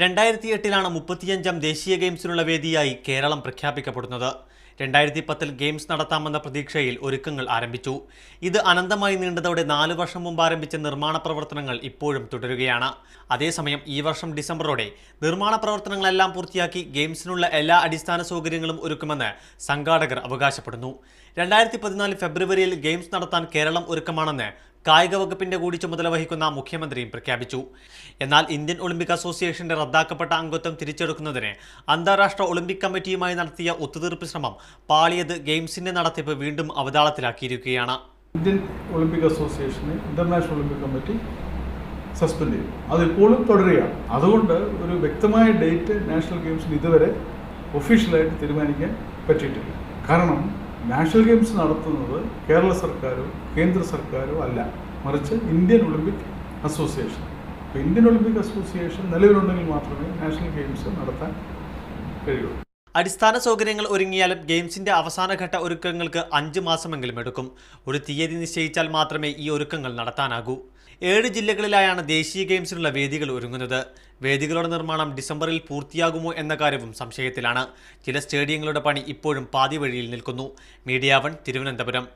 രണ്ടായിരത്തി എട്ടിലാണ് മുപ്പത്തിയഞ്ചാം ദേശീയ ഗെയിംസിനുള്ള വേദിയായി കേരളം പ്രഖ്യാപിക്കപ്പെടുന്നത്. രണ്ടായിരത്തി പത്തിൽ ഗെയിംസ് നടത്താമെന്ന പ്രതീക്ഷയിൽ ഒരുക്കങ്ങൾ ആരംഭിച്ചു. ഇത് അനന്തമായി നീണ്ടതോടെ നാലു വർഷം മുമ്പ് ആരംഭിച്ച നിർമ്മാണ പ്രവർത്തനങ്ങൾ ഇപ്പോഴും തുടരുകയാണ്. അതേസമയം ഈ വർഷം ഡിസംബറോടെ നിർമ്മാണ പ്രവർത്തനങ്ങളെല്ലാം പൂർത്തിയാക്കി ഗെയിംസിനുള്ള എല്ലാ അടിസ്ഥാന സൗകര്യങ്ങളും ഒരുക്കുമെന്ന് സംഘാടകർ അവകാശപ്പെടുന്നു. രണ്ടായിരത്തി പതിനാല് ഫെബ്രുവരിയിൽ ഗെയിംസ് നടത്താൻ കേരളം ഒരുക്കമാണെന്ന് കായിക വകുപ്പിന്റെ കൂടി ചുമതല വഹിക്കുന്ന മുഖ്യമന്ത്രിയും പ്രഖ്യാപിച്ചു. എന്നാൽ ഇന്ത്യൻ ഒളിമ്പിക് അസോസിയേഷന്റെ റദ്ദാക്കപ്പെട്ട അംഗത്വം തിരിച്ചെടുക്കുന്നതിന് അന്താരാഷ്ട്ര ഒളിമ്പിക് കമ്മിറ്റിയുമായി നടത്തിയ ഒത്തുതീർപ്പ് ശ്രമം പാളിയത് ഗെയിംസിന്റെ നടത്തിപ്പ് വീണ്ടും അവതാളത്തിലാക്കിയിരിക്കുകയാണ്. ഇന്ത്യൻ ഒളിമ്പിക് അസോസിയേഷനെ ഇന്റർനാഷണൽ ഒളിമ്പിക് കമ്മിറ്റി സസ്പെൻഡ് ചെയ്തു. അതിപ്പോഴും തുടരുകയാണ്. അതുകൊണ്ട് ഒരു വ്യക്തമായ ഡേറ്റ് നാഷണൽ ഗെയിംസിന് ഇതുവരെ ഒഫീഷ്യലായിട്ട് തീരുമാനിക്കാൻ പറ്റിയിട്ടില്ല. കാരണം നാഷണൽ ഗെയിംസ് നടത്തുന്നത് കേരള സർക്കാരോ കേന്ദ്ര സർക്കാരോ അല്ല. മറിച്ച് ഇന്ത്യൻ ഒളിമ്പിക് അസോസിയേഷൻ. അപ്പോൾ ഇന്ത്യൻ ഒളിമ്പിക് അസോസിയേഷൻ നിലവിലുണ്ടെങ്കിൽ മാത്രമേ നാഷണൽ ഗെയിംസ് നടത്താൻ കഴിയുള്ളൂ. അടിസ്ഥാന സൗകര്യങ്ങൾ ഒരുങ്ങിയാലും ഗെയിംസിന്റെ അവസാനഘട്ട ഒരുക്കങ്ങൾക്ക് അഞ്ച് മാസമെങ്കിലും എടുക്കും. ഒരു തീയതി നിശ്ചയിച്ചാൽ മാത്രമേ ഈ ഒരുക്കങ്ങൾ നടത്താനാകൂ. ഏഴ് ജില്ലകളിലായാണ് ദേശീയ ഗെയിംസിനുള്ള വേദികൾ ഒരുങ്ങുന്നത്. വേദികളുടെ നിർമ്മാണം ഡിസംബറിൽ പൂർത്തിയാകുമോ എന്ന കാര്യവും സംശയത്തിലാണ്. ചില സ്റ്റേഡിയങ്ങളുടെ പണി ഇപ്പോഴും പാതി വഴിയിൽ നിൽക്കുന്നു. Media one Thiruvananthapuram.